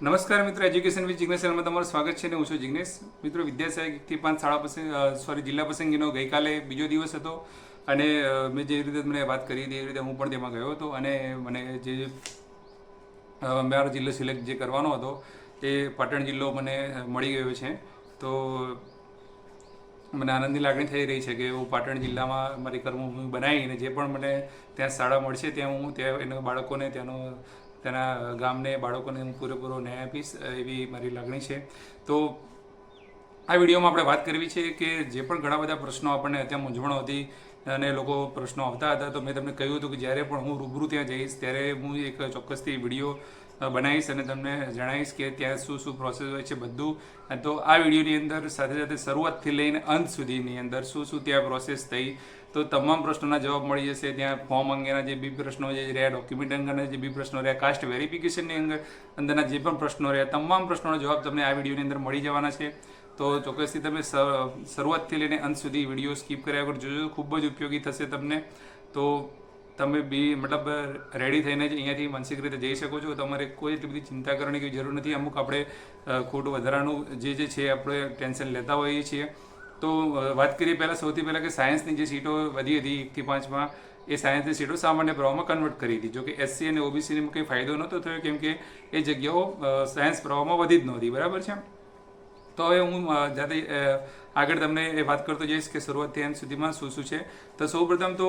નમસ્કાર મિત્રો education with Jignesh ચેનલમાં તમારું સ્વાગત છે અને હું છું જિગ્નેશ. મિત્રો વિદ્યાસાય એકથી પાંચ શાળા પસંદ સોરી જિલ્લા પસંદગીનો ગઈકાલે બીજો દિવસ હતો અને મેં જે રીતે મને વાત કરી હતી એ રીતે હું પણ તેમાં ગયો હતો અને મને જે મારો જિલ્લો સિલેક્ટ જે કરવાનો હતો એ પાટણ જિલ્લો મને મળી ગયો છે. તો મને આનંદની લાગણી થઈ રહી છે કે હું પાટણ જિલ્લામાં મારી કર્મભૂમિ બનાવીને જે પણ મને ત્યાં શાળા મળશે, ત્યાં હું, ત્યાં એના બાળકોને, ત્યાંનો તેના ગામને, બાળકોને હું પૂરેપૂરો ન્યાય આપીશ એવી મારી લાગણી છે. તો આ વિડીયોમાં આપણે વાત કરવી છે કે જે પણ ઘણા બધા પ્રશ્નો આપણને અત્યારે મૂંઝવણો હતી અને લોકો પ્રશ્નો આવતા હતા, તો મેં તમને કહ્યું હતું કે જ્યારે પણ હું રૂબરૂ ત્યાં જઈશ, ત્યારે હું એક ચોક્કસથી વીડિયો બનાવીશ અને તમને જણાવીશ કે ત્યાં શું શું પ્રોસેસ હોય છે બધું. તો આ વિડીયોની અંદર સાથે સાથે શરૂઆતથી લઈને અંત સુધીની અંદર શું શું ત્યાં પ્રોસેસ થઈ, તો તમામ પ્રશ્નોના જવાબ મળી જશે. ત્યાં ફોર્મ અંગેના જે બી પ્રશ્નો જે રહ્યા ડોક્યુમેન્ટ અંગેના જે બી પ્રશ્નો રહ્યા કાસ્ટ વેરિફિકેશનની અંદર અંદરના જે પણ પ્રશ્નો રહ્યા, તમામ પ્રશ્નોનો જવાબ તમને આ વિડીયોની અંદર મળી જવાના છે. તો ચોક્કસથી તમે શરૂઆતથી લઈને અંત સુધી વીડિયો સ્કીપ કર્યા વગર જોજો. ખૂબ જ ઉપયોગી થશે તમને. તો તમે બી મતલબ રેડી થઈને જ અહીંયાથી માનસિક રીતે જઈ શકો છો. તમારે કોઈ એટલી બધી ચિંતા કરવાની કોઈ જરૂર નથી. અમુક આપણે ખોટું વધારાનું જે જે છે આપણે ટેન્શન લેતા હોઈએ છીએ. તો વાત કરીએ પહેલાં સૌથી પહેલાં કે સાયન્સની જે સીટો વધી હતી એકથી પાંચમાં, એ સાયન્સની સીટો સામાન્ય પ્રવાહમાં કન્વર્ટ કરી હતી. જો કે એસસી અને ઓબીસીને કંઈ ફાયદો નહોતો થયો, કેમ કે એ જગ્યાઓ સાયન્સ પ્રવાહમાં વધી જ નહોતી. બરાબર છે? તો હવે હું જાતે આગળ તમને એ વાત કરતો જઈશ કે શરૂઆતથી અંત સુધીમાં શું શું છે. તો સૌપ્રથમ તો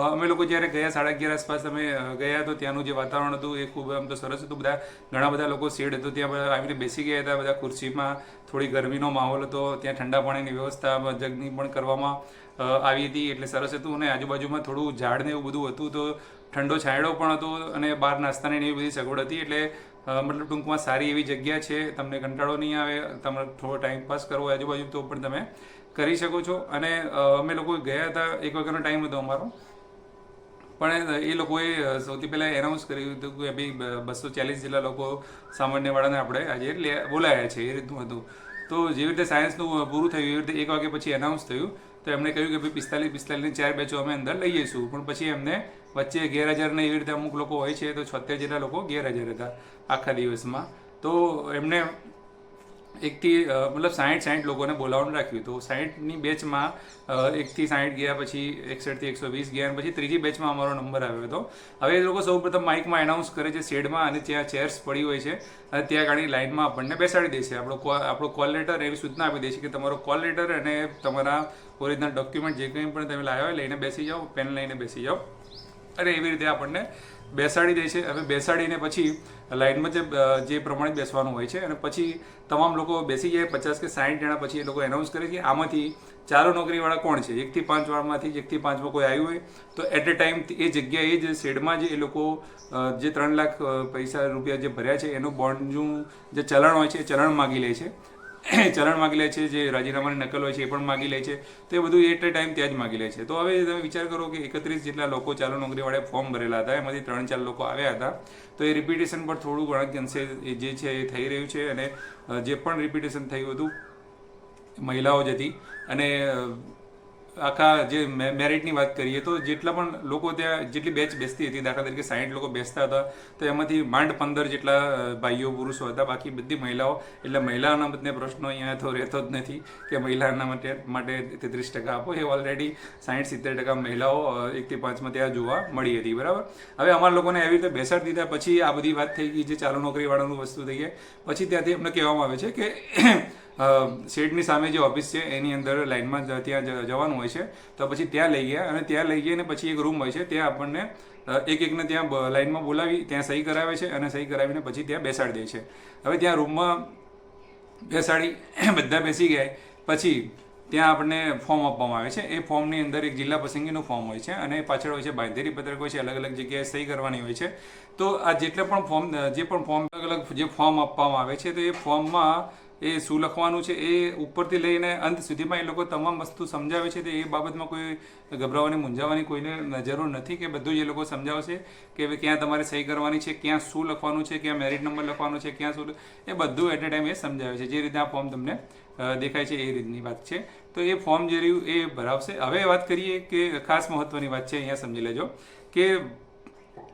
અમે લોકો જ્યારે ગયા સાડા અગિયાર આસપાસ અમે ગયા તો ત્યાંનું જે વાતાવરણ હતું એ ખૂબ આમ તો સરસ હતું. બધા ઘણા બધા લોકો શેડ હતો, ત્યાં બધા આવીને બેસી ગયા હતા, બધા ખુરશીમાં થોડી ગરમીનો માહોલ હતો, ત્યાં ઠંડા પાણીની વ્યવસ્થા જગની પણ કરવામાં આવી હતી એટલે સરસ હતું અને આજુબાજુમાં થોડું ઝાડ ને એવું બધું હતું તો ઠંડો છાંયડો પણ હતો અને બહાર નાસ્તાની એવી બધી સગવડ હતી એટલે મતલબ ટૂંકમાં સારી એવી જગ્યા છે, તમને કંટાળો નહીં આવે, તમારે થોડો ટાઈમ પાસ કરવો આજુબાજુ તો પણ તમે કરી શકો છો. અને અમે લોકો ગયા હતા એક વાગ્યાનો ટાઈમ હતો અમારો. પણ એ લોકોએ સૌથી પહેલાં એનાઉન્સ કર્યું હતું કે ભાઈ બસો ચાલીસ જેટલા લોકો સામાન્યવાળાને આપણે આજે બોલાયા છે, એ રીતનું હતું. તો જેવી રીતે સાયન્સનું પૂરું થયું, એવી રીતે એક વાગે પછી એનાઉન્સ થયું તો એમણે કહ્યું કે ભાઈ પિસ્તાલીસ, પિસ્તાલીસની ચાર બેચો અમે અંદર લઈ જઈશું. પણ પછી એમને વચ્ચે ગેરહાજરને એવી રીતે અમુક લોકો હોય છે, તો છોતેર જેટલા લોકો ગેરહાજર હતા આખા દિવસમાં. તો એમને એકથી મતલબ સાઠ સાઠ લોકોને બોલાવવાનું રાખ્યું તો સાઠની બેચમાં એકથી સાઠ ગયા પછી એકસઠથી એકસો વીસ ગયા પછી ત્રીજી બેચમાં અમારો નંબર આવ્યો હતો. હવે એ લોકો સૌપ્રથમ માઇકમાં એનાઉન્સ કરે છે શેડમાં અને ત્યાં ચેર્સ પડી હોય છે. અને ત્યાં ગાડી લાઇનમાં આપણને બેસાડી દે છે. આપણો આપણો કોલ લેટર એવી સૂચના આપી દે છે કે તમારો કોલ લેટર અને તમારા ઓરિજિનલ ડોક્યુમેન્ટ જે કંઈ પણ તમે લાવ્યા હોય લઈને બેસી જાઓ પેન લઈને બેસી જાઓ. અને એવી રીતે આપણને બેસાડી દે છે. હવે બેસાડીને પછી લાઇનમાં જે જે પ્રમાણે બેસવાનું હોય છે અને પછી તમામ લોકો બેસી જાય પચાસ કે સાઠ જણા પછી એ લોકો એનાઉન્સ કરે કે આમાંથી ચારો નોકરીવાળા કોણ છે? એકથી પાંચ વાળામાંથી એકથી પાંચમાં કોઈ આવ્યું હોય, તો એટ એ ટાઈમ એ જગ્યાએ જ શેડમાં જે એ લોકો જે ત્રણ લાખ પૈસા રૂપિયા જે ભર્યા છે, એનું બોન્ડનું જે ચલણ હોય છે એ ચલણ માગી લે છે. ચલણ માગી લે છે, જે રાજીનામાની નકલ હોય છે, એ પણ માગી લે છે. તો એ બધું એટ એ ટાઈમ ત્યાં જ માગી લે છે. તો હવે તમે વિચાર કરો કે એકત્રીસ જેટલા લોકો ચાલુ નોકરીવાળાએ ફોર્મ ભરેલા હતા, એમાંથી ત્રણ ચાર લોકો આવ્યા હતા. તો એ રિપીટેશન પર થોડું ઘણા અંશે જે છે એ થઈ રહ્યું છે. અને જે પણ રિપીટેશન થયું હતું, મહિલાઓ જ હતી. અને આખા જે મેરિટની વાત કરીએ તો જેટલા પણ લોકો ત્યાં, જેટલી બેચ બેસતી હતી, દાખલા તરીકે સાઠ લોકો બેસતા હતા, તો એમાંથી માંડ પંદર જેટલા ભાઈઓ પુરુષો હતા. બાકી બધી મહિલાઓ, એટલે મહિલાઓના બધે પ્રશ્નો અહીંયા તો રહેતો જ નથી કે મહિલાના માટે માટે તેત્રીસ ટકા આપો. એ ઓલરેડી સાઠ સિત્તેર ટકા મહિલાઓ એકથી પાંચમાં ત્યાં જોવા મળી હતી. બરાબર? હવે અમારા લોકોને એવી રીતે બેસાડી દીધા. પછી આ બધી વાત થઈ ગઈ, જે ચાલુ નોકરીવાળાનું વસ્તુ થઈ ગઈ. પછી ત્યાંથી અમને કહેવામાં આવે છે કે શેડની સામે જે ઓફિસ છે, એની અંદર લાઇનમાં ત્યાં જવાનું હોય છે. તો પછી ત્યાં લઈ ગયા અને ત્યાં લઈ ગઈને પછી એક રૂમ હોય છે, ત્યાં આપણને એક એકને ત્યાં લાઇનમાં બોલાવી, ત્યાં સહી કરાવે છે અને સહી કરાવીને પછી ત્યાં બેસાડી દે છે. હવે ત્યાં રૂમમાં બેસાડી, બધા બેસી ગયા. પછી ત્યાં આપણને ફોર્મ આપવામાં આવે છે. એ ફોર્મની અંદર એક જિલ્લા પસંદગીનું ફોર્મ હોય છે અને પાછળ હોય છે બાંધેરી પત્રક હોય છે, અલગ અલગ જગ્યાએ સહી કરવાની હોય છે. તો આ જેટલા પણ ફોર્મ જે પણ ફોર્મ, અલગ અલગ જે ફોર્મ આપવામાં આવે છે, તો એ ફોર્મમાં એ શું લખવાનું છે એ ઉપરથી લઈને અંત સુધીમાં એ લોકો તમામ વસ્તુ સમજાવે છે તો એ બાબતમાં કોઈ ગભરાવાની, મૂંઝાવાની કોઈને જરૂર નથી કે બધું એ લોકો સમજાવશે કે ક્યાં તમારે સહી કરવાની છે, ક્યાં શું લખવાનું છે, ક્યાં મેરિટ નંબર લખવાનો છે, ક્યાં શું એ બધું એટ અ ટાઈમ એ સમજાવે છે. જે રીતે આ ફોર્મ તમને દેખાય છે એ રીતની વાત છે. તો એ ફોર્મ જે રહ્યું એ ભરાવશે. હવે વાત કરીએ કે ખાસ મહત્વની વાત છે, અહીંયા સમજી લેજો કે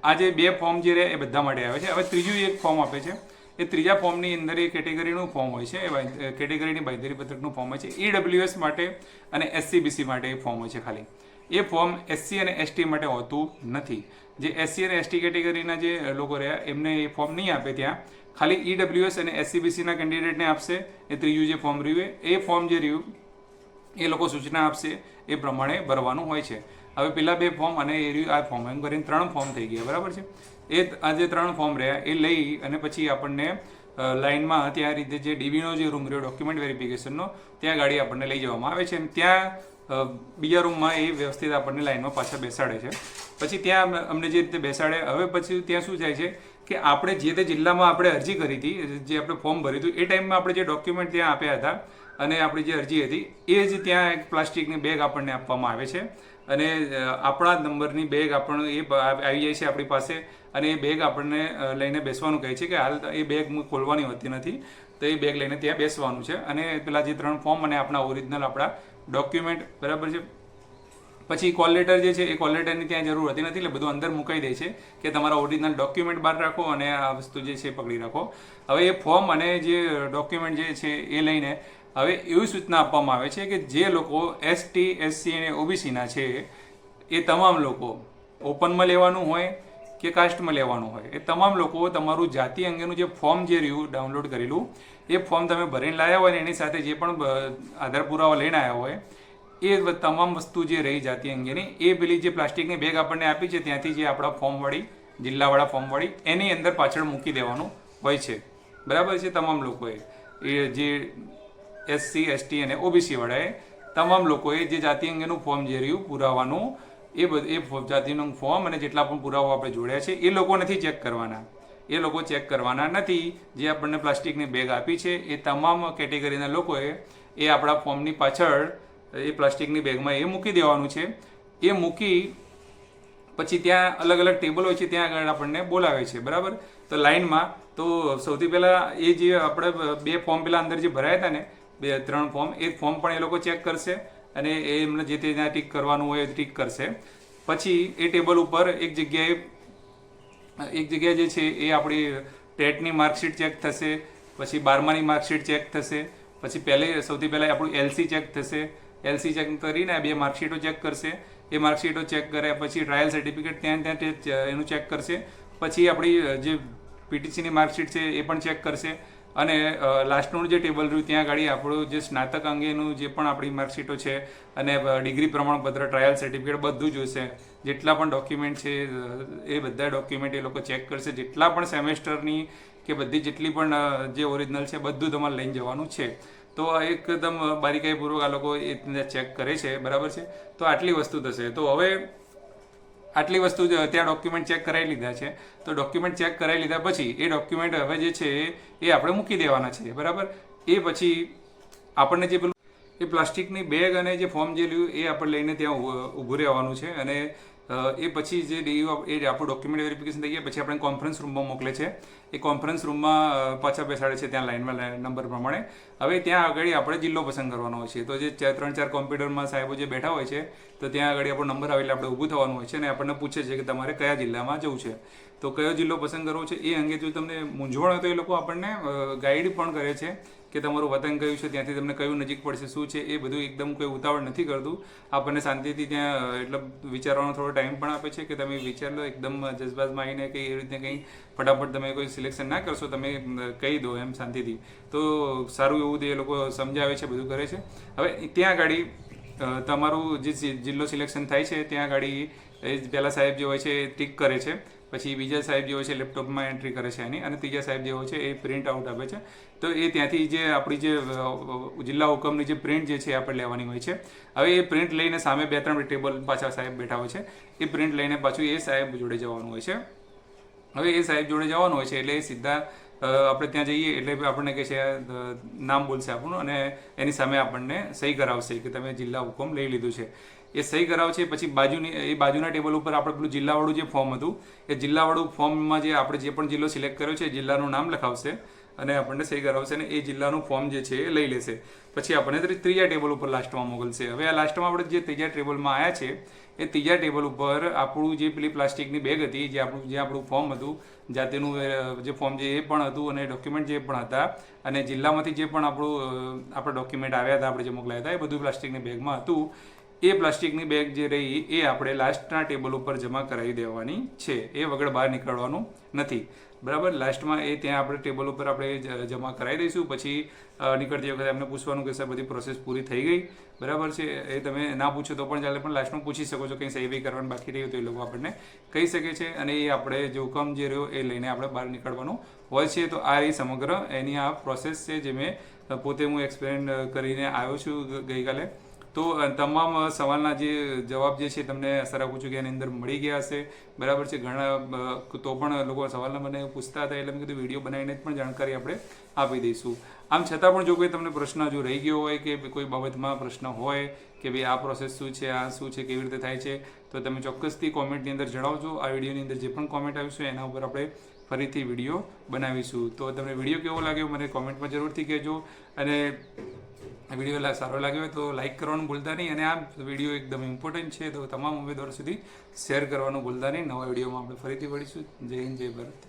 આ જે બે ફોર્મ જે રહે એ બધા માટે આવે છે. હવે ત્રીજું એક ફોર્મ આપે છે. એ ત્રીજા ફોર્મની અંદર એ કેટેગરીનું ફોર્મ હોય છે, એ કેટેગરીની બાંયધરી પત્રકનું ફોર્મ હોય છે. ઈડબ્લ્યુએસ માટે અને એસસીબીસી માટે એ ફોર્મ હોય છે ખાલી. એ ફોર્મ એસસી અને એસટી માટે હોતું નથી. જે એસસી અને એસટી કેટેગરીના જે લોકો રહ્યા, એમને એ ફોર્મ નહીં આપે ત્યાં. ખાલી ઈડબ્લ્યુએસ અને એસસીબીસીના કેન્ડિડેટને આપશે, એ ત્રીજું જે ફોર્મ રહ્યું એ ફોર્મ જે રહ્યું, એ લોકો સૂચના આપશે, એ પ્રમાણે ભરવાનું હોય છે. હવે પેલા બે ફોર્મ અને એ આ ફોર્મ એમ કરીને ત્રણ ફોર્મ થઈ ગયા. બરાબર છે? એ આ જે ત્રણ ફોર્મ રહ્યા, એ લઈ અને પછી આપણને લાઇનમાં ત્યાં રીતે જે ડીબીનો જે રૂમ રહ્યો ડોક્યુમેન્ટ વેરિફિકેશનનો ત્યાં ગાડી આપણને લઈ જવામાં આવે છે. અને ત્યાં બીજા રૂમમાં એ વ્યવસ્થિત આપણને લાઇનમાં પાછા બેસાડે છે. પછી ત્યાં અમને જે રીતે બેસાડે, હવે પછી ત્યાં શું થાય છે કે આપણે જે તે જિલ્લામાં આપણે અરજી કરી હતી, જે આપણે ફોર્મ ભર્યું હતું, એ ટાઈમમાં આપણે જે ડોક્યુમેન્ટ ત્યાં આપ્યા હતા અને આપણી જે અરજી હતી, એ જ ત્યાં એક પ્લાસ્ટિકની બેગ આપણને આપવામાં આવે છે. અને આપણા જ નંબરની બેગ આપણને એ આવી જાય છે આપણી પાસે. અને એ બેગ આપણને લઈને બેસવાનું કહે છે કે હાલ એ બેગ ખોલવાની હોતી નથી. તો એ બેગ લઈને ત્યાં બેસવાનું છે. અને પેલા જે ત્રણ ફોર્મ અને આપણા ઓરિજિનલ આપણા ડોક્યુમેન્ટ, બરાબર છે? પછી કોલ લેટર જે છે, એ કોલ લેટરની ત્યાં જરૂર હતી નથી, એટલે બધું અંદર મુકાઈ દે છે કે તમારા ઓરિજિનલ ડોક્યુમેન્ટ બહાર રાખો અને આ વસ્તુ જે છે પકડી રાખો. હવે એ ફોર્મ અને જે ડોક્યુમેન્ટ જે છે એ લઈને હવે એવી સૂચના આપવામાં આવે છે કે જે લોકો એસટી એસસી અને ઓબીસીના છે, એ તમામ લોકો ઓપનમાં લેવાનું હોય કે કાસ્ટમાં લેવાનું હોય, એ તમામ લોકો તમારું જાતિ અંગેનું જે ફોર્મ જે રહ્યું ડાઉનલોડ કરેલું, એ ફોર્મ તમે ભરીને લાવ્યા હોય ને એની સાથે જે પણ આધાર પુરાવા લઈને આવ્યા હોય, એ તમામ વસ્તુ જે રહી જાતિ અંગેની, એ પેલી જે પ્લાસ્ટિકની બેગ આપણને આપી છે, ત્યાંથી જે આપણા ફોર્મવાળી જિલ્લાવાળા ફોર્મવાળી એની અંદર પાછળ મૂકી દેવાનું હોય છે. બરાબર છે, તમામ લોકોએ. એ જે એસસી એસટી અને ઓબીસી વાળાએ તમામ લોકોએ જે જાતિ અંગેનું ફોર્મ જે રહ્યું, પુરાવાનું, એ એ જાતિનું ફોર્મ અને જેટલા પણ પુરાવા આપણે જોડ્યા છે, એ લોકો નથી ચેક કરવાના. એ લોકો ચેક કરવાના નથી. જે આપણને પ્લાસ્ટિકની બેગ આપી છે, એ તમામ કેટેગરીના લોકોએ એ આપણા ફોર્મની પાછળ, એ પ્લાસ્ટિકની બેગમાં એ મૂકી દેવાનું છે. એ મૂકી પછી ત્યાં અલગ અલગ ટેબલ હોય છે, ત્યાં આગળ આપણને બોલાવે છે, બરાબર? તો લાઇનમાં તો સૌથી પહેલાં એ જે આપણે બે ફોર્મ પેલા અંદર જે ભરાયા હતા ને બે, ત્રણ ફોર્મ એ ફોર્મ પણ એ લોકો ચેક કરશે અને એ એમને જે તે ત્યાં ટીક કરવાનું હોય એ ટીક કરશે. પછી એ ટેબલ ઉપર એક જગ્યાએ એક જગ્યાએ જે છે એ આપણી ટેટની માર્કશીટ ચેક થશે, પછી બારમાની માર્કશીટ ચેક થશે, પછી પહેલે, સૌથી પહેલાં આપણું એલસી ચેક થશે. એલસી ચેક કરીને બે માર્કશીટો ચેક કરશે. એ માર્કશીટો ચેક કર્યા પછી ટ્રાયલ સર્ટિફિકેટ ત્યાં ત્યાં એનું ચેક કરશે. પછી આપણી જે પીટીસીની માર્કશીટ છે એ પણ ચેક કરશે. અને લાસ્ટનું જે ટેબલ રહ્યું, ત્યાં આગળ આપણું જે સ્નાતક અંગેનું જે પણ આપણી માર્કશીટો છે અને ડિગ્રી પ્રમાણપત્ર ટ્રાયલ સર્ટિફિકેટ બધું જોઈશે. જેટલા પણ ડોક્યુમેન્ટ છે એ બધા ડોક્યુમેન્ટ એ લોકો ચેક કરશે. જેટલા પણ સેમેસ્ટરની કે બધી જેટલી પણ જે ઓરિજિનલ છે, બધું તમારે લઈને જવાનું છે. તો એકદમ બારીકાઈપૂર્વક આ લોકો એ ચેક કરે છે. બરાબર છે? તો આટલી વસ્તુ થશે. તો હવે આટલી વસ્તુ ત્યાં ડોક્યુમેન્ટ ચેક કરાવી લીધા છે. તો ડોક્યુમેન્ટ ચેક કરાવી લીધા પછી એ ડોક્યુમેન્ટ હવે જે છે એ આપણે મૂકી દેવાના છે. બરાબર? એ પછી આપણને જે પેલું એ પ્લાસ્ટિકની બેગ અને જે ફોર્મ જે લ્યું એ આપણે લઈને ત્યાં ઊભું રહેવાનું છે અને એ પછી જે ડીયુ એ આપણું ડોક્યુમેન્ટ વેરિફિકેશન થઈ ગયા, પછી આપણે કોન્ફરન્સ રૂમમાં મોકલે છે. એ કોન્ફરન્સ રૂમમાં પાછા બેસાડે છે ત્યાં લાઇનમાં નંબર પ્રમાણે. હવે ત્યાં આગળ આપણે જિલ્લો પસંદ કરવાનો હોય છે. તો જે ત્રણ, ચાર કોમ્પ્યુટરમાં સાહેબો જે બેઠા હોય છે, તો ત્યાં આગળ આપણો નંબર આવે એટલે આપણે ઊભું થવાનું હોય છે અને આપણને પૂછે છે કે તમારે કયા જિલ્લામાં જવું છે. તો કયો જિલ્લો પસંદ કરવો છે એ અંગે જો તમને મૂંઝવણ હોય તો એ લોકો આપણને ગાઈડ પણ કરે છે કે તમારું વતન કયું છે ત્યાંથી તમને કયું નજીક પડશે શું છે એ બધું એકદમ કોઈ ઉતાવળ નથી કરતું. આપણને શાંતિથી ત્યાં એટલે વિચારવાનો થોડો ટાઈમ પણ આપે છે કે તમે વિચાર લો એકદમ જજબાતમાં આવીને કંઈ એવી રીતે કંઈ ફટાફટ તમે કોઈ સિલેક્શન ના કરશો તમે કહી દો એમ શાંતિથી. તો સારું એવું એ લોકો સમજાવે છે બધું કરે છે. હવે ત્યાં અ, તમારું જે જિલ્લો સિલેક્શન થાય છે, ત્યાં ગાડી એ પહેલાં સાહેબ જે હોય છે, એ ટીક કરે છે. પછી બીજા સાહેબ જે હોય છે, લેપટોપમાં એન્ટ્રી કરે છે એની અને ત્રીજા સાહેબ જે હોય છે, એ પ્રિન્ટ આઉટ આપે છે. તો એ ત્યાંથી જે આપણી જે જિલ્લા હુકમની જે પ્રિન્ટ જે છે આપણે લેવાની હોય છે. હવે એ પ્રિન્ટ લઈને સામે બે ત્રણ ટેબલ પાછા સાહેબ બેઠા હોય છે. એ પ્રિન્ટ લઈને પાછું એ સાહેબ જોડે જવાનું હોય છે. હવે એ સાહેબ જોડે જવાનું હોય છે એટલે એ સીધા આપણે ત્યાં જઈએ એટલે આપણને કહે છે નામ બોલશે આપણું અને એની સામે આપણને સહી કરાવશે કે તમે જિલ્લા હુકમ લઈ લીધું છે. એ સહી કરાવશે, પછી બાજુની, એ બાજુના ટેબલ ઉપર આપણે પેલું જિલ્લાવાળું જે ફોર્મ હતું, એ જિલ્લાવાળું ફોર્મમાં જે આપણે જે પણ જિલ્લો સિલેક્ટ કર્યો છે જિલ્લાનું નામ લખાવશે. અને આપણને સહી કરાવશે અને એ જિલ્લાનું ફોર્મ જે છે એ લઈ લેશે. પછી આપણને ત્રી- ત્રીજા ટેબલ ઉપર લાસ્ટમાં મોકલશે. હવે આ લાસ્ટમાં આપણે જે ત્રીજા ટેબલમાં આવ્યા છે, એ ત્રીજા ટેબલ ઉપર આપણું જે પેલી પ્લાસ્ટિકની બેગ હતી, જે આપણું જે આપણું ફોર્મ હતું, જાતેનું જે ફોર્મ જે એ પણ હતું અને ડોક્યુમેન્ટ જે પણ હતા અને જિલ્લામાંથી જે પણ આપણું આપણા ડોક્યુમેન્ટ આવ્યા હતા, આપણે જે મોકલાયા હતા, એ બધું પ્લાસ્ટિકની બેગમાં હતું. એ પ્લાસ્ટિકની બેગ જે રહી એ આપણે લાસ્ટના ટેબલ ઉપર જમા કરાવી દેવાની છે. એ વગર બહાર નીકળવાનું નથી. બરાબર? લાસ્ટમાં એ ત્યાં આપણે ટેબલ ઉપર આપણે જમા કરાવી દઈશું. પછી નીકળતી વખતે એમને પૂછવાનું કે સર બધી પ્રોસેસ પૂરી થઈ ગઈ? બરાબર છે? એ તમે ના પૂછો તો પણ ચાલે, પણ લાસ્ટમાં પૂછી શકો છો કંઈ બી કરવાનું બાકી રહ્યું તો એ લોકો આપણને કહી શકે છે અને એ આપણે જે હુકમ જે રહ્યો એ લઈને આપણે બહાર નીકળવાનું હોય છે. તો આ એ સમગ્ર એની આ પ્રોસેસ છે જે મેં પોતે હું એક્સપ્લેન કરીને આવ્યો છું ગઈકાલે. તો તમામ સવાલના જે જવાબ જે છે, તમને આશા રાખું છું કે એની અંદર મળી ગયા હશે. બરાબર છે, ઘણા તો પણ લોકો સવાલના મને પૂછતા હતા એટલે મેં કીધું વીડિયો બનાવીને પણ જાણકારી આપણે આપી દઈશું. આમ છતાં પણ જો કોઈ તમને પ્રશ્ન જો રહી ગયો હોય કે કોઈ બાબતમાં પ્રશ્ન હોય કે ભાઈ આ પ્રોસેસ શું છે, આ શું છે, કેવી રીતે થાય છે, તો તમે ચોક્કસથી કોમેન્ટની અંદર જણાવજો. આ વિડીયોની અંદર જે પણ કોમેન્ટ આવીશું એના ઉપર આપણે ફરીથી વીડિયો બનાવીશું. તો તમને વીડિયો કેવો લાગ્યો, મને કોમેન્ટમાં જરૂરથી કહેજો. અને આ વીડિયો સારો લાગ્યો હોય તો લાઈક કરવાનું ભૂલતા નહીં અને આ વીડિયો એકદમ ઇમ્પોર્ટન્ટ છે. તો તમામ ઉમેદવારો સુધી શેર કરવાનું ભૂલતા નહીં. નવા વિડીયોમાં આપણે ફરીથી મળીશું. જય હિન્દ, જય ભારત.